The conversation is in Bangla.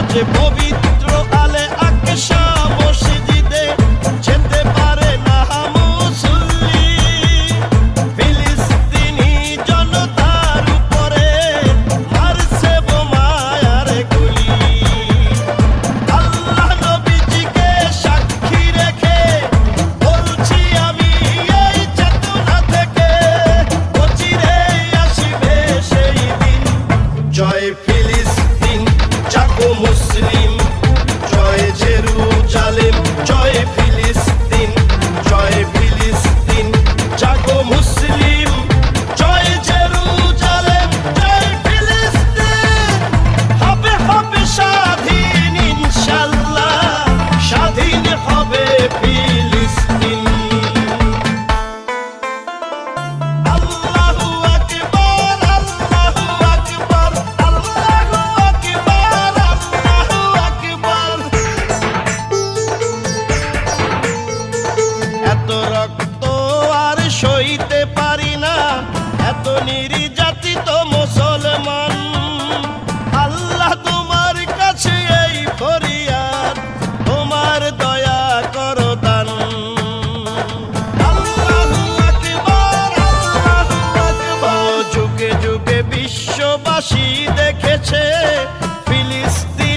আজ পবিত্র জাগো মুসলিম জয় জেরু জালিম সইতে পারি না। এত নির্যাতিত মুসলমান। আল্লাহ তোমার কাছে এই ফরিয়াদ, তোমার দয়া কর দান। যুগে যুগে বিশ্ববাসী দেখেছে, ফিলিস্তিন